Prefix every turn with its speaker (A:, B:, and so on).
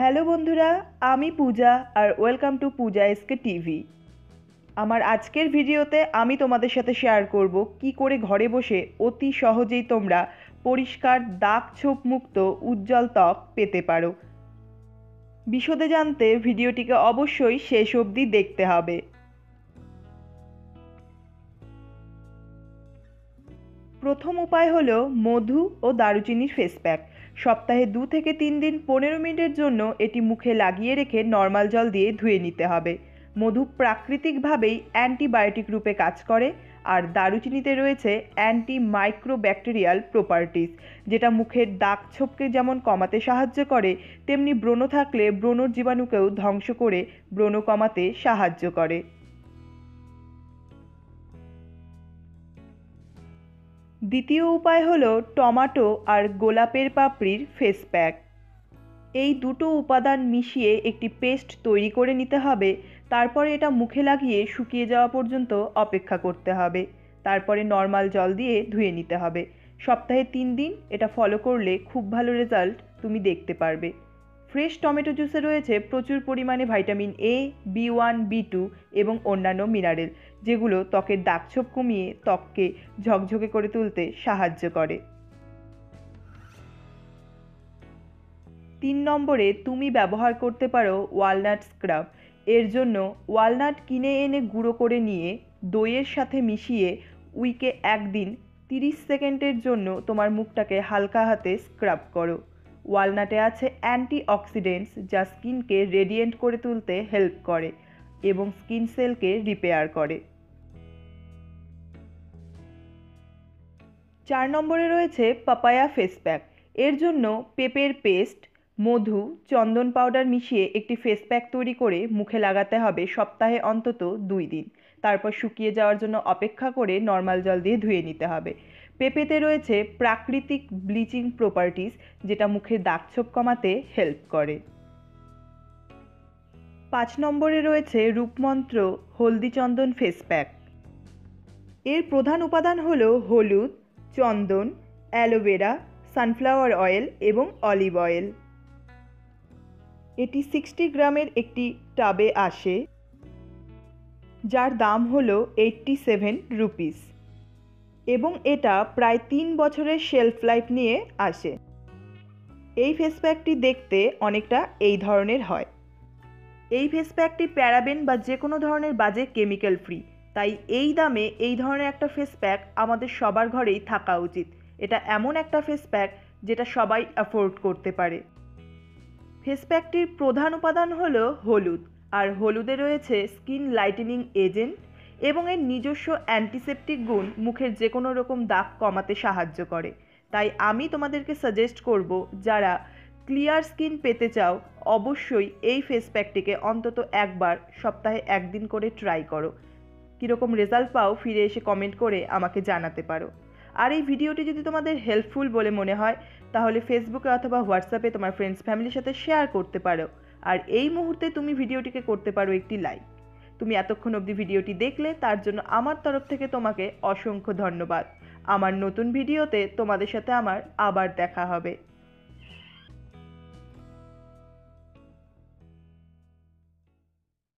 A: Hello বন্ধুরা, আমি পূজা আর welcome to Puja SK TV. আমার আজকের ভিডিওতে আমি তোমাদের সাথে শেয়ার করব কি করে ঘরে বসে অতি সহজেই তোমরা পরিষ্কার দাগ ছোপ মুক্ত উজ্জ্বল ত্বক পেতে পারো। বিশদে জানতে ভিডিওটিকে অবশ্যই শেষ অবধি দেখতে হবে। প্রথম উপায় হলো মধু ও দারুচিনির ফেস প্যাক সপ্তাহে দু থেকে তিন দিন পনেরো মিনিটের জন্য এটি মুখে লাগিয়ে রেখে নর্মাল জল দিয়ে ধুয়ে নিতে হবে। মধু প্রাকৃতিকভাবেই অ্যান্টিবায়োটিক রূপে কাজ করে, আর দারুচিনিতে রয়েছে অ্যান্টি মাইক্রোব্যাকটেরিয়াল প্রপার্টিস যেটা মুখের দাগ ছোপকে যেমন কমাতে সাহায্য করে, তেমনি ব্রণ থাকলে ব্রণর জীবাণুকেও ধ্বংস করে ব্রণ কমাতে সাহায্য করে। দ্বিতীয় উপায় হলো টমাটো আর গোলাপের পাপড়ির ফেস প্যাক এই দুটো উপাদান মিশিয়ে একটি পেস্ট তৈরি করে নিতে হবে, তারপরে এটা মুখে লাগিয়ে শুকিয়ে যাওয়া পর্যন্ত অপেক্ষা করতে হবে। তারপরে নর্মাল জল দিয়ে ধুয়ে নিতে হবে। সপ্তাহে তিন দিন এটা ফলো করলে খুব ভালো রেজাল্ট তুমি দেখতে পারবে। ফ্রেশ টমেটো জুসে রয়েছে প্রচুর পরিমাণে vitamin A B one B two এবং অন্যান্য মিনারেল যেগুলো ত্বকের দাগছোপ কমিয়ে ত্বককে ঝকঝকে করে তুলতে সাহায্য করে। তিন নম্বরে, তুমি ব্যবহার করতে পারো ওয়ালনাট স্ক্রাব এর জন্য ওয়ালনাট কিনে এনে গুঁড়ো করে নিয়ে দইয়ের সাথে মিশিয়ে উইকে একদিন তিরিশ সেকেন্ডের জন্য তোমার মুখটাকে হালকা হাতে স্ক্রাব করো। ওয়ালনাটে আছে অ্যান্টি অক্সিডেন্টস যা স্কিনকে রেডিয়েন্ট করে তুলতে হেল্প করে এবং স্কিন সেলকে রিপেয়ার করে। চার নম্বরে রয়েছে পাপায়া ফেস প্যাক। এর জন্য পেঁপের পেস্ট, মধু, চন্দন পাউডার মিশিয়ে একটি ফেস প্যাক তৈরি করে মুখে লাগাতে হবে সপ্তাহে অন্তত দুই দিন। তারপর শুকিয়ে যাওয়ার জন্য অপেক্ষা করে নর্মাল জল দিয়ে ধুয়ে নিতে হবে। পেঁপেতে রয়েছে প্রাকৃতিক ব্লিচিং প্রপার্টিস যেটা মুখের দাগছোপ কমাতে হেল্প করে। পাঁচ নম্বরে রয়েছে রূপমন্ত্র হলদি চন্দন ফেস প্যাক এর প্রধান উপাদান হল হলুদ, চন্দন অ্যালোভেরা সানফ্লাওয়ার অয়েল এবং অলিভ অয়েল এটি সিক্সটি গ্রামের একটি টাবে আসে, যার দাম হলো এইট্টি সেভেন রুপিস এবং এটা প্রায় তিন বছরের শেলফ লাইফ নিয়ে আসে। এই ফেস প্যাকটি দেখতে অনেকটা এই ধরনের হয়। এই ফেস প্যাকটি প্যারাবেন বা যে কোনো ধরনের বাজে কেমিক্যাল ফ্রি তাই এই দামে এই ধরনের একটা ফেস প্যাক আমাদের সবার ঘরেই থাকা উচিত। এটা এমন একটা ফেস প্যাক যেটা সবাই অ্যাফোর্ড করতে পারে। ফেস প্যাকটির প্রধান উপাদান হলো হলুদ। আর হলুদে রয়েছে স্কিন লাইটেনিং এজেন্ট এবং এর নিজস্ব অ্যান্টিসেপটিক গুণ মুখের যে কোনো রকম দাগ কমাতে সাহায্য করে। তাই আমি তোমাদেরকে সাজেস্ট করব, যারা ক্লিয়ার স্কিন পেতে চাও, অবশ্যই এই ফেস প্যাকটিকে অন্তত একবার, সপ্তাহে একদিন করে ট্রাই করো। কীরকম রেজাল্ট পাও, ফিরে এসে কমেন্ট করে আমাকে জানাতে পারো। আর এই ভিডিওটি যদি তোমাদের হেল্পফুল বলে মনে হয়, তাহলে ফেসবুকে অথবা হোয়াটসঅ্যাপে তোমার ফ্রেন্ডস ফ্যামিলির সাথে শেয়ার করতে পারো। আর এই মুহূর্তে তুমি ভিডিওটিকে করতে পারো একটি লাইক তুমি এতক্ষণ অবধি ভিডিওটি দেখলে, তার জন্য আমার তরফ থেকে তোমাকে অসংখ্য ধন্যবাদ। আমার নতুন ভিডিওতে তোমাদের সাথে আমার আবার দেখা হবে।